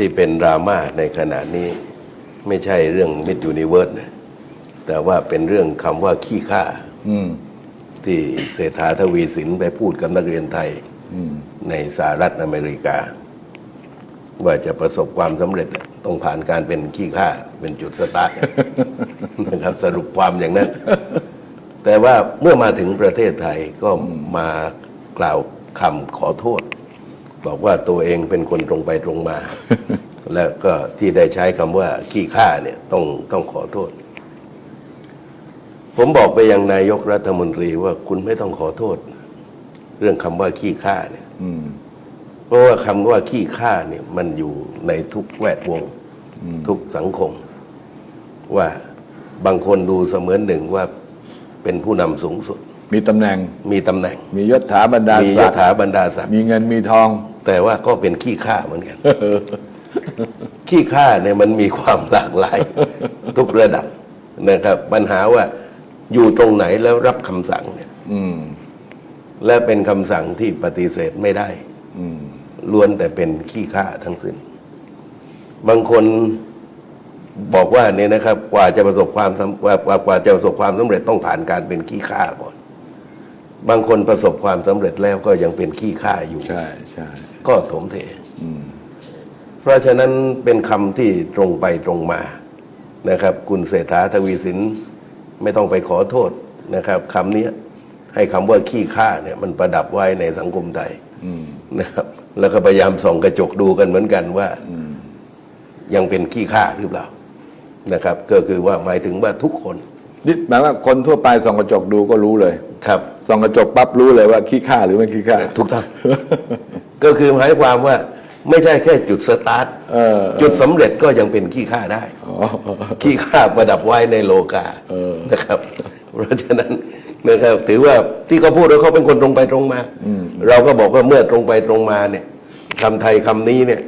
ที่เป็นดราม่าในขณะนี้ไม่ใช่เรื่องมิดยูนิเวิร์สนะแต่ว่าเป็นเรื่องคำว่าขี้ข้าอืมที่เศรษฐาทวีสินไปพูดกับนักเรียนไทยอืมในสหรัฐอเมริกา ว่าจะประสบความสำเร็จต้องผ่านการเป็นขี้ข้าเป็นจุดสตาร์ทนะครับ สรุปความอย่างนั้น แต่ว่าเมื่อมาถึงประเทศไทยก็มากล่าวคำขอโทษ บอกว่าตัวเองเป็นคนตรงไปตรงมา แล้วก็ที่ได้ใช้คำว่าขี้ข้าเนี่ยต้องต้องขอโทษ ผมบอกไปยังนายกรัฐมนตรีว่าคุณไม่ต้องขอโทษ เรื่องคำว่าขี้ข้าเนี่ยอืมเพราะว่าคำว่าขี้ข้าเนี่ย มันอยู่ในทุกแวดวง ทุกสังคม ว่าบางคนดูเสมือนหนึ่งว่าเป็นผู้นำสูงสุด มีตำแหน่ง มีตำแหน่ง มียศถาบรรดามียศัศกดิ์ถาบรรดาศักดิ์มีเงินมีทอง แต่ว่าก็เป็นขี้ข้าเหมือนกัน ขี้ข้าเนี่ยมันมีความหลากหลาย ทุกระดับนะครับ ปัญหาว่าอยู่ตรงไหนแล้วรับคำสั่งเนี่ยอืม และเป็นคำสั่งที่ปฏิเสธไม่ได้ อืม ล้วนแต่เป็นขี้ข้าทั้งสิ้น บางคนบอกว่าเนี่ยนะครับ กว่าจะประสบความสำกว่ากว่ากว่าจะประสบความสำเร็จต้องผ่านการเป็นขี้ข้าก่อน บางคนประสบความสำเร็จแล้วก็ยังเป็นขี้ข้าอยู่ ใช่ใช่ก็สมเทเพราะฉะนั้นเป็นคำที่ตรงไปตรงมานะครับ คุณเศรษฐาทวีสินไม่ต้องไปขอโทษนะครับคำนี้ให้คำว่าขี้ข้าเนี่ยมันประดับไว้ในสังคมไทยนะครับ แล้วก็พยายามส่องกระจกดูกันเหมือนกันว่ายังเป็นขี้ข้าหรือเปล่านะครับ ก็คือว่าหมายถึงว่าทุกคน นี่หมายว่าคนทั่วไปส่องกระจกดูก็รู้เลย ครับส่องกระจกปั๊บรู้เลยว่าขี้ข้าหรือไม่ขี้ข้า ถูกต้อง ก็คือหมายความว่าไม่ใช่แค่จุดสตาร์ทเออ จุดสำเร็จก็ยังเป็นขี้ข้าได้ขี้ข้าประดับไว้ในโลกาเออ นะครับ เพราะฉะนั้นนะครับถือว่าที่เขาพูดว่าเขาเป็นคนตรงไปตรงมา เราก็บอกว่าเมื่อตรงไปตรงมาเนี่ยคำไทยคำนี้เนี่ย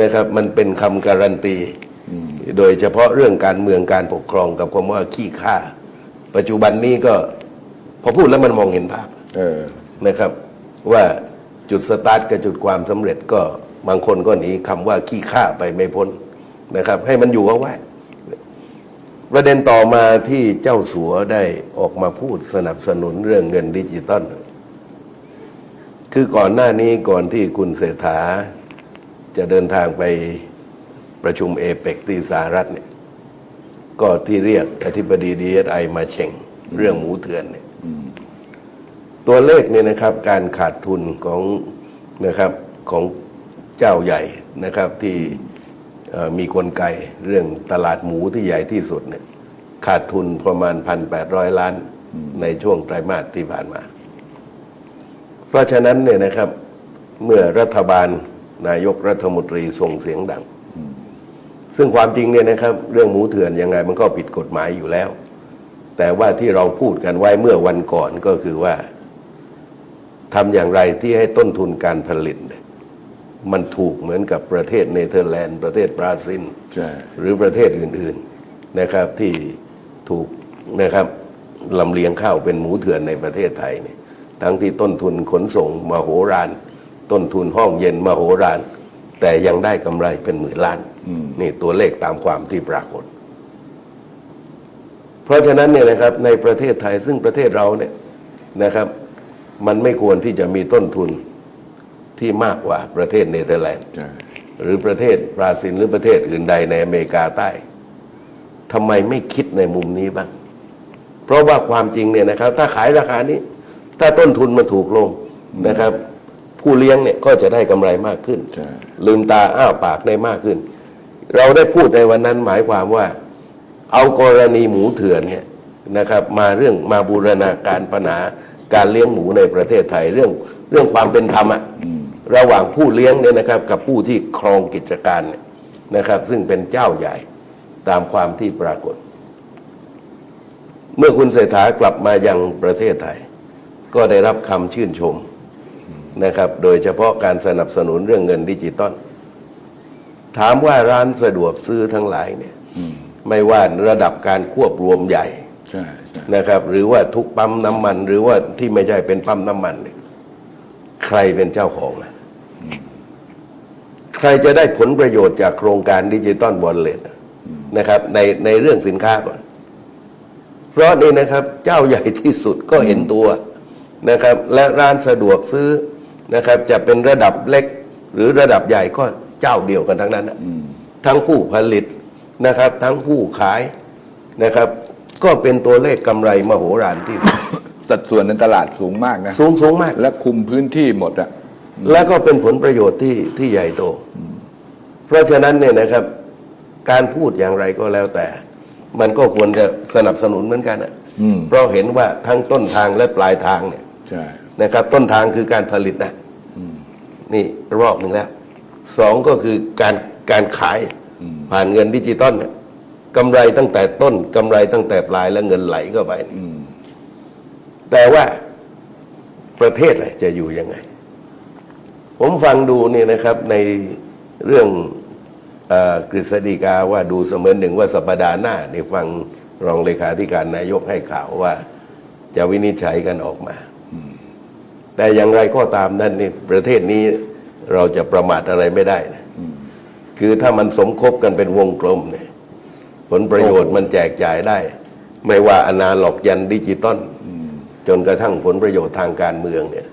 นะครับมันเป็นคำการันตี โดยเฉพาะเรื่องการเมืองการปกครองกับคำว่าขี้ข้าปัจจุบันนี้ก็ พอพูดแล้วมันมองเห็นภาพเออนะครับ ว่าจุดสตาร์ทกับจุดความสำเร็จก็บางคนก็หนีคำว่าขี้ข้าไปไม่พ้นนะครับ ให้มันอยู่เอาไว้ประเด็นต่อมาที่เจ้าสัวได้ออกมาพูดสนับสนุนเรื่องเงินดิจิตอลคือก่อนหน้านี้ก่อนที่คุณเศรษฐา จะเดินทางไปประชุมเอเปกที่สหรัฐเนี่ย ก็ที่เรียกอธิบดีดีเอสไอมาเช่งเรื่องหมูเถื่อนเนี่ย ตัวเลขเนี่ยนะครับการขาดทุนของนะครับของเจ้าใหญ่นะครับที่มีกลไกเรื่องตลาดหมูที่ใหญ่ที่สุดเนี่ยขาดทุนประมาณ 1,800 ล้านในช่วงไตรมาสที่ผ่านมา เพราะฉะนั้นเนี่ยนะครับเมื่อรัฐบาลนายกรัฐมนตรีส่งเสียงดัง ซึ่งความจริงเนี่ยนะครับ เรื่องหมูเถื่อนยังไงมันก็ผิดกฎหมายอยู่แล้ว แต่ว่าที่เราพูดกันไว้เมื่อวันก่อนก็คือว่า ทำอย่างไรที่ให้ต้นทุนการผลิตเนี่ยมันถูกเหมือนกับประเทศเนเธอร์แลนด์ประเทศบราซิลใช่หรือประเทศอื่นๆนะครับที่ถูกนะครับลำเลียงข้าวเป็นหมูเถื่อนในประเทศไทยเนี่ยทั้งที่ต้นทุนขนส่งมโหฬารต้นทุนห้องเย็นมโหฬารแต่ยังได้กำไรเป็นหมื่นล้านนี่ตัวเลขตามความที่ปรากฏ เพราะฉะนั้นเนี่ยนะครับในประเทศไทยซึ่งประเทศเราเนี่ยนะครับ มันไม่ควรที่จะมีต้นทุนที่มากกว่าประเทศเนเธอร์แลนด์ใช่หรือประเทศบราซิลหรือประเทศอื่นใดในอเมริกาใต้ทำไมไม่คิดในมุมนี้บ้าง เพราะว่าความจริงเนี่ยนะครับ ถ้าขายราคานี้ ถ้าต้นทุนมันถูกลงนะครับ ผู้เลี้ยงเนี่ยก็จะได้กำไรมากขึ้นใช่ลืมตาอ้าปากได้มากขึ้น เราได้พูดในวันนั้นหมายความว่า เอากรณีหมูเถื่อนเนี่ยนะครับ มาเรื่องมาบูรณาการปัญหา การเลี้ยงหมูในประเทศไทยเรื่องเรื่องความเป็นธรรมอะระหว่างผู้เลี้ยงเนี่ยนะครับ กับผู้ที่ครองกิจการเนี่ยนะครับ ซึ่งเป็นเจ้าใหญ่ตามความที่ปรากฏ เมื่อคุณเศรษฐากลับมายังประเทศไทย ก็ได้รับคำชื่นชมนะครับ โดยเฉพาะการสนับสนุนเรื่องเงินดิจิตอลถามว่าร้านสะดวกซื้อทั้งหลายเนี่ย ไม่ว่าระดับการควบรวมใหญ่ใช่ นะครับ หรือว่าทุกปั๊มน้ำมัน หรือว่าที่ไม่ใช่เป็นปั๊มน้ำมันเนี่ยใครเป็นเจ้าของอะใครรจะได้ผลประโยชน์จากโครงการดิจิตอลวอลเล็ตนะครับ ในในเรื่องสินค้าก่อน เพราะนี่นะครับ เจ้าใหญ่ที่สุดก็เห็นตัวนะครับ และร้านสะดวกซื้อนะครับ จะเป็นระดับเล็ก หรือระดับใหญ่ก็เจ้าเดียวกันทั้งนั้นนะทั้งผู้ผลิตนะครับ ทั้งผู้ขายนะครับ ก็เป็นตัวเลขกำไรมโหฬารที่สัดส่วนในตลาดสูงมากนะ สูงสูงมาก และคุมพื้นที่หมดอะและก็เป็นผลประโยชน์ที่ที่ใหญ่โต เพราะฉะนั้นเนี่ยนะครับ การพูดอย่างไรก็แล้วแต่ มันก็ควรจะสนับสนุนเหมือนกันอะอืมเพราะเห็นว่าทั้งต้นทางและปลายทางเนี่ยใช่นะครับ ต้นทางคือการผลิตนะนี่รอบหนึ่งแล้วสองก็คือการการขายผ่านเงินดิจิตอลเนี่ย กำไรตั้งแต่ต้นกำไรตั้งแต่ปลายและเงินไหลเข้าไปนี่แต่ว่าประเทศอะจะอยู่ยังไง ผมฟังดูนี่นะครับในเรื่องเออกฤษฎีกาว่าดูเสมือนหนึ่งว่าสัปดาห์หน้านี่ฟังรองเลขาธิการนายกให้ข่าวว่าจะวินิจฉัยกันออกมา แต่อย่างไรก็ตามนั่นนี่ประเทศนี้เราจะประมาทอะไรไม่ได้นะคือถ้ามันสมคบกันเป็นวงกลมเนี่ยผ ลประโยชน์มันแจกจ่ายได้ ไม่ว่าอนาล็อกยันดิจิตอลจนกระทั่งผลประโยชน์ทางการเมืองเนี่ย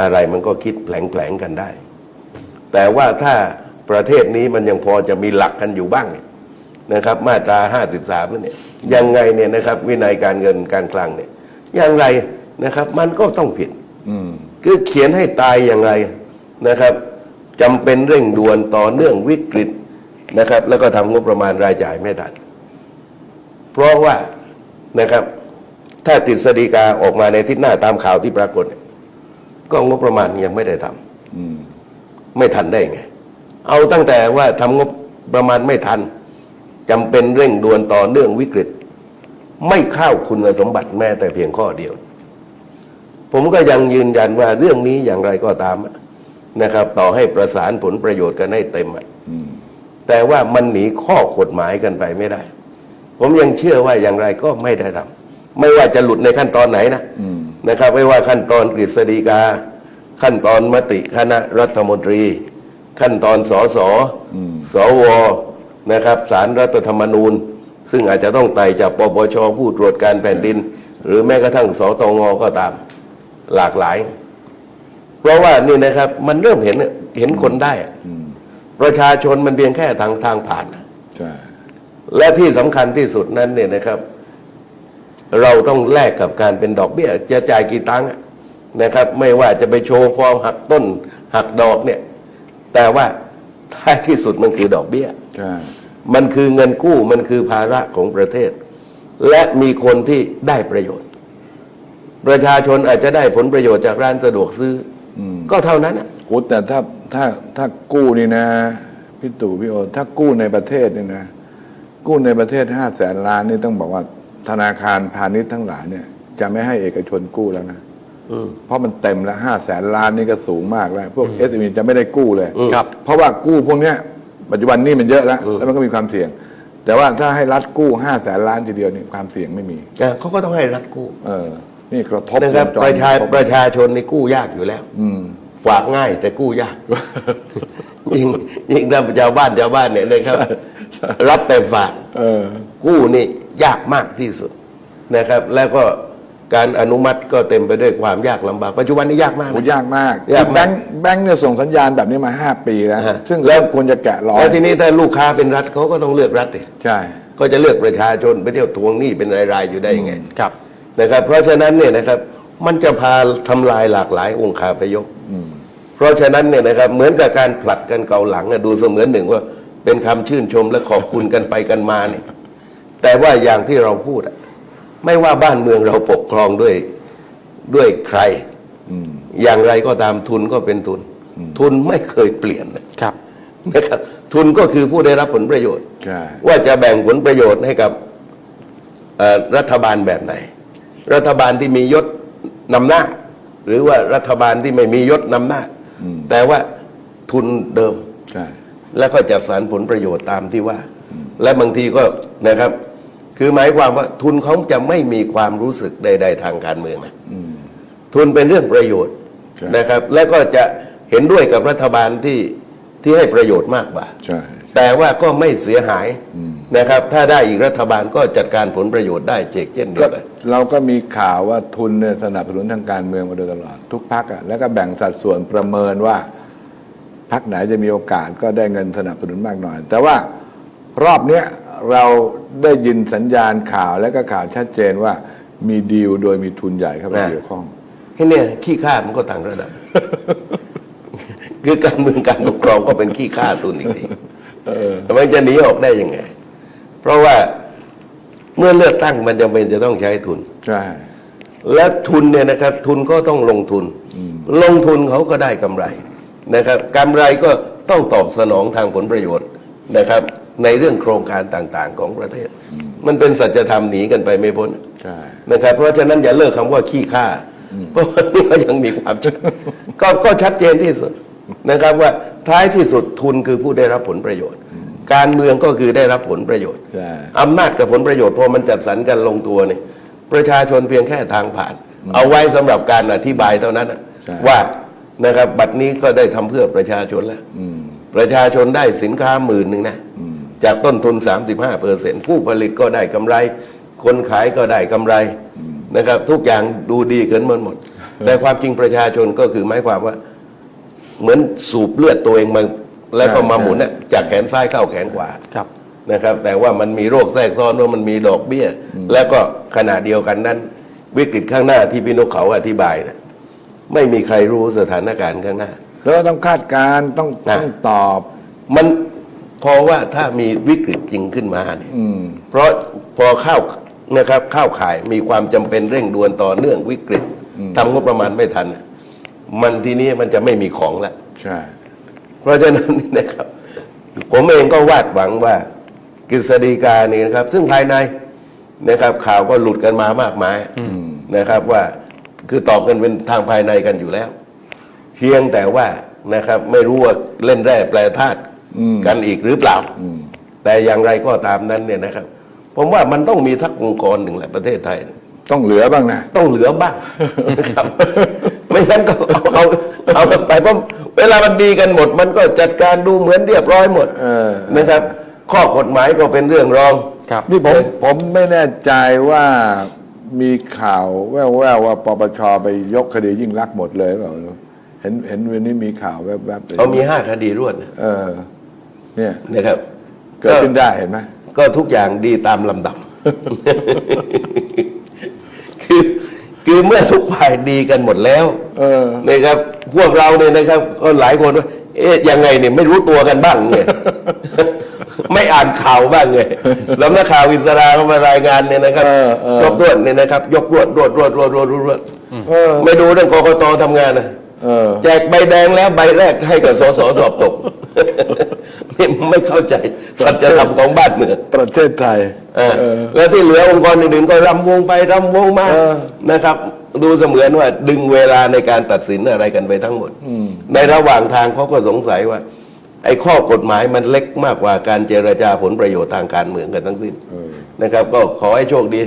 อะไรมันก็คิดแผลงๆกันได้ แต่ว่าถ้าประเทศนี้มันยังพอจะมีหลักกันอยู่บ้างเนี่ยนะครับ มาตราห้าสิบสามเนี่ยยังไงเนี่ยนะครับวินัยการเงินการคลังเนี่ยอย่างไรนะครับมันก็ต้องผิดอืมคือเขียนให้ตายอย่างไรนะครับจำเป็นเร่งด่วนต่อเนื่องวิกฤต นะครับ แล้วก็ทำงบประมาณรายจ่ายไม่ทันเพราะว่านะครับ ถ้ากฤษฎีกาออกมาในทิศหน้าตามข่าวที่ปรากฏเนี่ยก็งบประมาณยังไม่ได้ทำอืมไม่ทันได้ไง เอาตั้งแต่ว่าทำงบประมาณไม่ทันจำเป็นเร่งด่วนต่อเนื่องวิกฤต ไม่เข้าคุณสมบัติแม้แต่เพียงข้อเดียว ผมก็ยังยืนยันว่าเรื่องนี้อย่างไรก็ตามนะครับ ต่อให้ประสานผลประโยชน์กันให้เต็มอะ แต่ว่ามันหนีข้อกฎหมายกันไปไม่ได้ ผมยังเชื่อว่าอย่างไรก็ไม่ได้ทำไม่ว่าจะหลุดในขั้นตอนไหนนะอืมนะครับ ไม่ว่าขั้นตอนกฤษฎีกา ขั้นตอนมติคณะรัฐมนตรี ขั้นตอนสสสวนะครับสารรัฐธรรมนูญ ซึ่งอาจจะต้องไต่จากปปชผู้ตรวจการแผ่นดิน หรือแม้กระทั่งสตงก็ตามหลากหลาย เพราะว่านี่นะครับมันเริ่มเห็นเห็นคนได้อะ ประชาชนมันเพียงแค่ทางทางผ่าน ใช่ และที่สำคัญที่สุดนั้นเนี่ยนะครับ เราต้องแลกกับการเป็นดอกเบี้ย จะจ่ายกี่ตังค์อะนะครับ ไม่ว่าจะไปโชว์ฟอร์มหักต้น หักดอกเนี่ย แต่ว่าท้ายที่สุดมันคือดอกเบี้ย ใช่ มันคือเงินกู้มันคือภาระของประเทศ และมีคนที่ได้ประโยชน์ ประชาชนอาจจะได้ผลประโยชน์จากร้านสะดวกซื้ออก็เท่านั้นอะโอ้แต่ถ้า ถ้าถ้ากู้นี่นะพี่ตู่พี่โอถ้ากู้ในประเทศนี่นะ กู้ในประเทศห้าแสนล้านนี่ต้องบอกว่า ธนาคารพาณิชย์ทั้งหลายเนี่ย จะไม่ให้เอกชนกู้แล้วนะอืมเพราะมันเต็มแล้วห้าแสนล้านนี่ก็สูงมากแล้ว พวกเอสเจะไม่ได้กู้เลยอืมครับเพราะว่ากู้พวกเนี้ยปัจจุบันนี่มันเยอะแล้วแล้วมันก็มีความเสี่ยง แต่ว่าถ้าให้รัฐกู้ห้าแสนล้านทีเดียวนี่ความเสี่ยงไม่มีอะเขาก็ต้องให้รัฐกู้ เออ นี่กระทบนะครับวงจประชาคบประชาชนในกู้ยากอยู่แล้ว อืม ฝากง่ายแต่กู้ยากยิ่งยิ่งถ้าชาวบ้านชาวบ้านเนี่ยนะครับ รับแต่ฝากเออ กู้นี่ยากมากที่สุดนะครับ แล้วก็การอนุมัติก็เต็มไปด้วยความยากลำบาก ปัจจุบันนี้ยากมากโหนะยากมากยากมาก แบงค์แบงค์เนี่ยส่งสัญญาณแบบนี้มาห้าปีแล้วฮะซึ่งแล้วควรจะแกะรอยแล้วทีนี้ถ้าลูกค้าเป็นรัฐเขาก็ต้องเลือกรัฐดิใช่ ก็จะเลือกประชาชนไปเที่ยวทวงหนี้เป็นรายๆอยู่ได้ยังไง ครับ นะครับเพราะฉะนั้นเนี่ยนะครับ มันจะพาทำลายหลากหลายองค์คาพยพเพราะฉะนั้นเนี่ยนะครับเหมือนกับการผลัดกันเกาหลังอะดูเสมือนหนึ่งว่าเป็นคำชื่นชมและขอบคุณกันไปกันมาเนี่ยแต่ว่าอย่างที่เราพูดอะไม่ว่าบ้านเมืองเราปกครองด้วยด้วยใครอย่างไรก็ตามทุนก็เป็นทุน ทุนไม่เคยเปลี่ยนนะครับนะครับ ทุนก็คือผู้ได้รับผลประโยชน์ใช่ว่าจะแบ่งผลประโยชน์ให้กับเอ่อรัฐบาลแบบไหน รัฐบาลที่มียศ นำหน้า หรือว่ารัฐบาลที่ไม่มียศนำหน้า แต่ว่าทุนเดิมใช่แล้วก็จัดสรรผลประโยชน์ตามที่ว่า และบางทีก็นะครับ คือหมายความว่าทุนเขาจะไม่มีความรู้สึกใด ๆ ทางการเมืองนะทุนเป็นเรื่องประโยชน์ใช่นะครับ และก็จะเห็นด้วยกับรัฐบาลที่ที่ให้ประโยชน์มากกว่าใช่ แต่ว่าก็ไม่เสียหายนะครับ ถ้าได้อีกรัฐบาลก็จัดการผลประโยชน์ได้เจกเช่นเดีก็ยวกันเราก็มีข่าวว่าทุนเนี่ยสนับสนุนทางการเมืองมาโดยตลอดทุกพักอะแล้วก็แบ่งสัดส่วนประเมินว่าพักไหนจะมีโอกาสก็ได้เงินสนับสนุนมากหน่อย แต่ว่ารอบเนี้ยเราได้ยินสัญญาณข่าวและก็ข่าวชัดเจนว่ามีดีลโดยมีทุนใหญ่เข้าไปนะเกี่ยวข้องให้เนี่ยขี้ข้ามันก็ต่างระดับคือการเมืองการปกครองก็เป็นขี้ข้าตุนอีกที มันจะหนีออกได้ยังไง เพราะว่าเมื่อเลือกตั้งมันจำเป็นจะต้องใช้ทุน ใช่ และทุนเนี่ยนะครับ ทุนก็ต้องลงทุน ลงทุนเขาก็ได้กำไรนะครับกำไรก็ต้องตอบสนองทางผลประโยชน์นะครับ ในเรื่องโครงการต่างๆ ของประเทศ มันเป็นสัจธรรมหนีกันไปไม่พ้นใช่นะครับ เพราะฉะนั้นอย่าเลิกคำว่าขี้ข้าเพราะว่านี่ก็ยังมีความชัดก็ก็ชัดเจนที่สุด นะครับว่าท้ายที่สุดทุนคือผู้ได้รับผลประโยชน์ การเมืองก็คือได้รับผลประโยชน์ใช่ อำนาจกับผลประโยชน์พอมันจัดสรรกันลงตัวเนี่ยประชาชนเพียงแค่ทางผ่าน เอาไว้สำหรับการอธิบายเท่านั้นน่ะใช่ ว่านะครับบัตรนี้ก็ได้ทำเพื่อประชาชนแล้วประชาชนได้สินค้าหมื่นหนึ่งนะจากต้นทุน 35เปอร์เซ็นผู้ผลิตก็ได้กำไร คนขายก็ได้กำไรนะครับ ทุกอย่างดูดีเกินหมดหมด แต่ความจริงประชาชนก็คือหมายความว่า เหมือนสูบเลือดตัวเองมาแล้วก็มาหมุนน่ะจากแขนซ้ายเข้าแขนขวาครับ นะครับ แต่ว่ามันมีโรคแทรกซ้อนว่ามันมีดอกเบี้ย แล้วก็ขณะเดียวกันนั้น วิกฤตข้างหน้าที่พี่นกเขาอธิบายนะไม่มีใครรู้สถานการณ์ข้างหน้า แล้วก็ต้องคาดการณ์ต้องนะต้องตอบมันเพราะว่าถ้ามีวิกฤตจริงขึ้นมาเนี่ยเพราะพอเข้านะครับเข้าข่ายมีความจำเป็นเร่งด่วนต่อเนื่องวิกฤตทำงบประมาณไม่ทัน มันทีนี้มันจะไม่มีของแล้วใช่ เพราะฉะนั้นนี่นะครับ ผมเองก็วาดหวังว่ากฤษฎีกานี่นะครับ ซึ่งภายในนะครับ ข่าวก็หลุดกันมามากมายนะครับ ว่าคือตอบกันเป็นทางภายในกันอยู่แล้ว เพียงแต่ว่านะครับ ไม่รู้ว่าเล่นแร่แปลธาตุกันอีกหรือเปล่าแต่อย่างไรก็ตามนั้นเนี่ยนะครับ ผมว่ามันต้องมีทักองค์กรหนึ่งแหละประเทศไทย ต้องเหลือบ้างนะ ต้องเหลือบ้างนะครับ ไม่งั้นก็เอาเอาเอากันไปเพราะเวลามันดีกันหมด มันก็จัดการดูเหมือนเรียบร้อยหมดเออ นะครับ ข้อกฎหมายก็เป็นเรื่องรอง ครับ นี่ผมผมไม่แน่ใจว่ามีข่าวแว่วๆว่าปปชไปยกคดียิ่งรักษณ์หมดเลยเปล่าเห็นเห็นวันนี้มีข่าวแวบๆเลยเอามีห้าคดีรวดนะเออ เนี่ย นะครับ เกิดขึ้นได้เห็นไหมก็ทุกอย่างดีตามลำดับคือ คือเมื่อทุกฝ่ายดีกันหมดแล้วเออ นะครับพวกเราเนี่ยนะครับ ก็หลายคนว่าเอ๊ะยังไงเนี่ยไม่รู้ตัวกันบ้างไงไม่อ่านข่าวบ้างไงแล้วนักข่าวอิสราเขามารายงานเนี่ยนะครับเออเออยกรวดเนี่ยนะครับ ยกรวดรวดรวดรวดรวดรวดรวดเออไม่ดูเรื่องกกตทำงานนะเออ แจกใบแดงแล้วใบแรกให้กับสสสอบตก นี่ไม่เข้าใจสัจธรรมของบ้านเมืองประเทศไทยเออแล้วที่เหลือองค์กรอื่นๆก็รำวงไปรำวงมาเออนะครับ ดูเสมือนว่าดึงเวลาในการตัดสินอะไรกันไปทั้งหมดในระหว่างทางเขาก็สงสัยว่า ไอ้ข้อกฎหมายมันเล็กมากกว่าการเจรจาผลประโยชน์ทางการเมืองกันทั้งสิ้นนะครับ ก็ขอให้โชคดี